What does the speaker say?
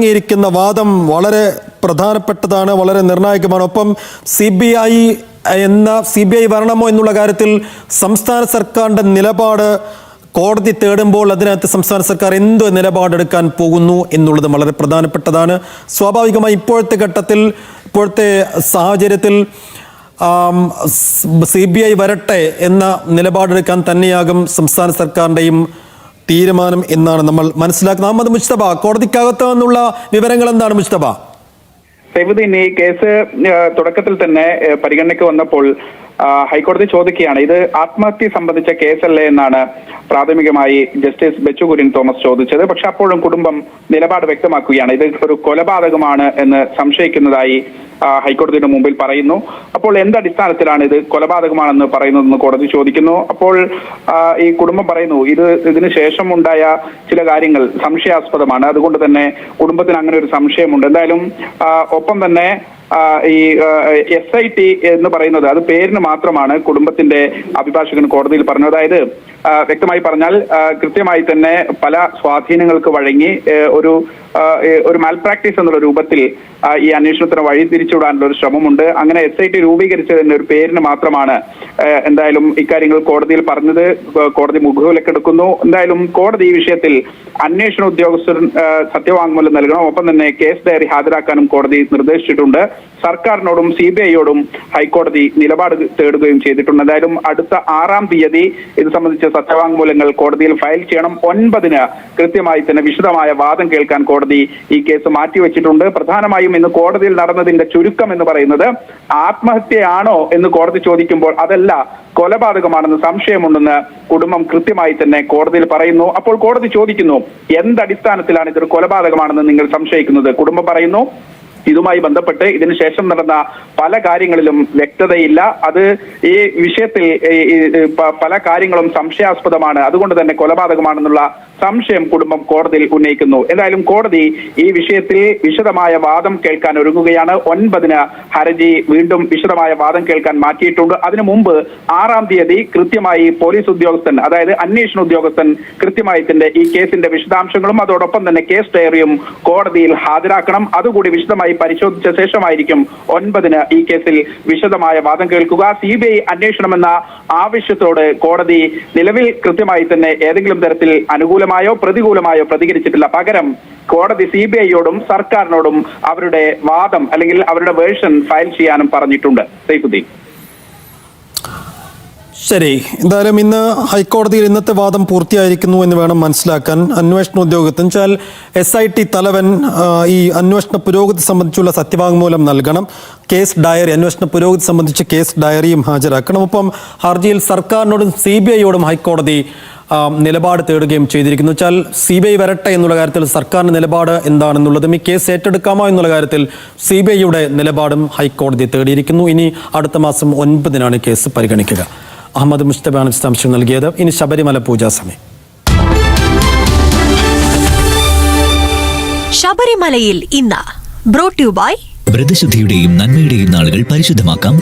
ഇറങ്ങിയിരിക്കുന്ന വാദം വളരെ പ്രധാനപ്പെട്ടതാണ് വളരെ നിർണായകമാണ്. ഒപ്പം സി ബി ഐ എന്ന സി ബി ഐ വരണമോ എന്നുള്ള കാര്യത്തിൽ സംസ്ഥാന സർക്കാരിന്റെ നിലപാട് കോടതി തേടുമ്പോൾ അതിനകത്ത് സംസ്ഥാന സർക്കാർ എന്ത് നിലപാടെടുക്കാൻ പോകുന്നു എന്നുള്ളത് വളരെ പ്രധാനപ്പെട്ടതാണ്. സ്വാഭാവികമായി ഇപ്പോഴത്തെ ഘട്ടത്തിൽ ഇപ്പോഴത്തെ സാഹചര്യത്തിൽ സി ബി ഐ വരട്ടെ എന്ന നിലപാടെടുക്കാൻ തന്നെയാകും സംസ്ഥാന സർക്കാരിന്റെയും തീരുമാനം എന്നാണ് നമ്മൾ മനസ്സിലാക്കുന്നത്. അഹമ്മദ് മുസ്തഫ കോടതിക്കകത്ത് നിന്നുള്ള വിവരങ്ങൾ എന്താണ് മുസ്തഫ? സൈഫുദ്ദീൻ ഈ കേസ് തുടക്കത്തിൽ തന്നെ പരിഗണനയ്ക്ക് വന്നപ്പോൾ ഹൈക്കോടതി ചോദിക്കുകയാണ് ഇത് ആത്മഹത്യ സംബന്ധിച്ച കേസല്ലേ എന്നാണ് പ്രാഥമികമായി ജസ്റ്റിസ് ബെച്ചു കുര്യൻ തോമസ് ചോദിച്ചത്. പക്ഷെ അപ്പോഴും കുടുംബം നിലപാട് വ്യക്തമാക്കുകയാണ് ഇത് ഒരു കൊലപാതകമാണ് എന്ന് സംശയിക്കുന്നതായി ഹൈക്കോടതിയുടെ മുമ്പിൽ പറയുന്നു. അപ്പോൾ എന്തടിസ്ഥാനത്തിലാണ് ഇത് കൊലപാതകമാണെന്ന് പറയുന്നതെന്ന് കോടതി ചോദിക്കുന്നു. അപ്പോൾ ഈ കുടുംബം പറയുന്നു ഇത് ഇതിനു ശേഷം ഉണ്ടായ ചില കാര്യങ്ങൾ സംശയാസ്പദമാണ്. അതുകൊണ്ട് തന്നെ കുടുംബത്തിന് അങ്ങനെ ഒരു സംശയമുണ്ട്. എന്തായാലും ഒപ്പം തന്നെ ഈ എസ് ഐ ടി എന്ന് പറയുന്നത് അത് പേരിന് മാത്രമാണ് കുടുംബത്തിന്റെ അഭിഭാഷകൻ കോടതിയിൽ പറഞ്ഞു അതായത് വ്യക്തമായി പറഞ്ഞാൽ കൃത്യമായി തന്നെ പല സ്വാധീനങ്ങൾക്ക് വഴങ്ങി ഒരു ഒരു മാൽ പ്രാക്ടീസ് ഒരു മാൽപ്രാക്ടീസ് എന്നുള്ള രൂപത്തിൽ ഈ അന്വേഷണത്തിന് വഴി തിരിച്ചുവിടാനുള്ള ഒരു ശ്രമമുണ്ട്. അങ്ങനെ എസ് ഐ ടി രൂപീകരിച്ചതിന്റെ ഒരു പേരിന് മാത്രമാണ് എന്തായാലും ഇക്കാര്യങ്ങൾ കോടതിയിൽ പറഞ്ഞത് കോടതി മുഖവിലക്കെടുക്കുന്നു എന്തായാലും കോടതി ഈ വിഷയത്തിൽ അന്വേഷണ ഉദ്യോഗസ്ഥർ സത്യവാങ്മൂലം നൽകണം. ഒപ്പം തന്നെ കേസ് ഡയറി ഹാജരാക്കാനും കോടതി നിർദ്ദേശിച്ചിട്ടുണ്ട്. സർക്കാരിനോടും സി ബി ഐയോടും ഹൈക്കോടതി നിലപാട് തേടുകയും ചെയ്തിട്ടുണ്ട്. എന്തായാലും അടുത്ത ആറാം തീയതി ഇത് സംബന്ധിച്ച സത്യവാങ്മൂലങ്ങൾ കോടതിയിൽ ഫയൽ ചെയ്യണം. ഒൻപതിന് കൃത്യമായി തന്നെ വിശദമായ വാദം കേൾക്കാൻ കോടതി ഈ കേസ് മാറ്റിവെച്ചിട്ടുണ്ട്. പ്രധാനമായും ഇന്ന് കോടതിയിൽ നടന്നതിന്റെ ചുരുക്കം എന്ന് പറയുന്നത് ആത്മഹത്യയാണോ എന്ന് കോടതി ചോദിക്കുമ്പോൾ അതല്ല കൊലപാതകമാണെന്ന് സംശയമുണ്ടെന്ന് കുടുംബം കൃത്യമായി തന്നെ കോടതിയിൽ പറയുന്നു. അപ്പോൾ കോടതി ചോദിക്കുന്നു എന്തടിസ്ഥാനത്തിലാണ് ഇതൊരു കൊലപാതകമാണെന്ന് നിങ്ങൾ സംശയിക്കുന്നത്? കുടുംബം പറയുന്നു ഇതുമായി ബന്ധപ്പെട്ട് ഇതിനുശേഷം നടന്ന പല കാര്യങ്ങളിലും വ്യക്തതയില്ല. അത് ഈ വിഷയത്തിൽ പല കാര്യങ്ങളും സംശയാസ്പദമാണ്. അതുകൊണ്ട് തന്നെ കൊലപാതകമാണെന്നുള്ള സംശയം കുടുംബം കോടതിയിൽ ഉന്നയിക്കുന്നു. എന്തായാലും കോടതി ഈ വിഷയത്തിൽ വിശദമായ വാദം കേൾക്കാൻ ഒരുങ്ങുകയാണ്. ഒൻപതിന് ഹർജി വീണ്ടും വിശദമായ വാദം കേൾക്കാൻ മാറ്റിയിട്ടുണ്ട്. അതിനു മുമ്പ് ആറാം തീയതി കൃത്യമായി പോലീസ് ഉദ്യോഗസ്ഥൻ അതായത് അന്വേഷണ ഉദ്യോഗസ്ഥൻ കൃത്യമായി തന്നെ ഈ കേസിന്റെ വിശദാംശങ്ങളും അതോടൊപ്പം തന്നെ കേസ് ഡയറിയും കോടതിയിൽ ഹാജരാക്കണം. അതുകൂടി വിശദമായി പരിശോധിച്ച ശേഷമായിരിക്കും ഒൻപതിന് ഈ കേസിൽ വിശദമായ വാദം കേൾക്കുക. സി ബി ഐ അന്വേഷണമെന്ന ആവശ്യത്തോട് കോടതി നിലവിൽ കൃത്യമായി തന്നെ ഏതെങ്കിലും തരത്തിൽ അനുകൂലമായോ പ്രതികൂലമായോ പ്രതികരിച്ചിട്ടില്ല. പകരം കോടതി സി ബി ഐയോടും സർക്കാരിനോടും അവരുടെ വാദം അല്ലെങ്കിൽ അവരുടെ വേർഷൻ ഫയൽ ചെയ്യാനും പറഞ്ഞിട്ടുണ്ട്. സൈഫുദ്ദീൻ ശരി എന്തായാലും ഇന്ന് ഹൈക്കോടതിയിൽ ഇന്നത്തെ വാദം പൂർത്തിയായിരിക്കുന്നു എന്ന് വേണം മനസ്സിലാക്കാൻ. അന്വേഷണ ഉദ്യോഗസ്ഥൻ വെച്ചാൽ എസ് ഐ ടി തലവൻ ഈ അന്വേഷണ പുരോഗതി സംബന്ധിച്ചുള്ള സത്യവാങ്മൂലം നൽകണം. കേസ് ഡയറി അന്വേഷണ പുരോഗതി സംബന്ധിച്ച് കേസ് ഡയറിയും ഹാജരാക്കണം. ഒപ്പം ഹർജിയിൽ സർക്കാരിനോടും സി ബി ഐയോടും ഹൈക്കോടതി നിലപാട് തേടുകയും ചെയ്തിരിക്കുന്നു. വെച്ചാൽ സി ബി ഐ വരട്ടെ എന്നുള്ള കാര്യത്തിൽ സർക്കാരിന്റെ നിലപാട് എന്താണെന്നുള്ളതും ഈ കേസ് ഏറ്റെടുക്കാമോ എന്നുള്ള കാര്യത്തിൽ സി ബി ഐയുടെ നിലപാടും ഹൈക്കോടതി തേടിയിരിക്കുന്നു. ഇനി അടുത്ത മാസം ഒൻപതിനാണ് കേസ് പരിഗണിക്കുക. അഹമ്മദ് മുസ്തബാണ് വിശദാംശം നൽകിയത്. ഇനി ശബരിമല പൂജാ സമയം. ശബരിമലയിൽ ഇന്ന് ബ്രോട്ട് യു ബൈ വ്രതശുദ്ധിയുടെയും നന്മയുടെയും നാളുകൾ പരിശുദ്ധമാക്കാം.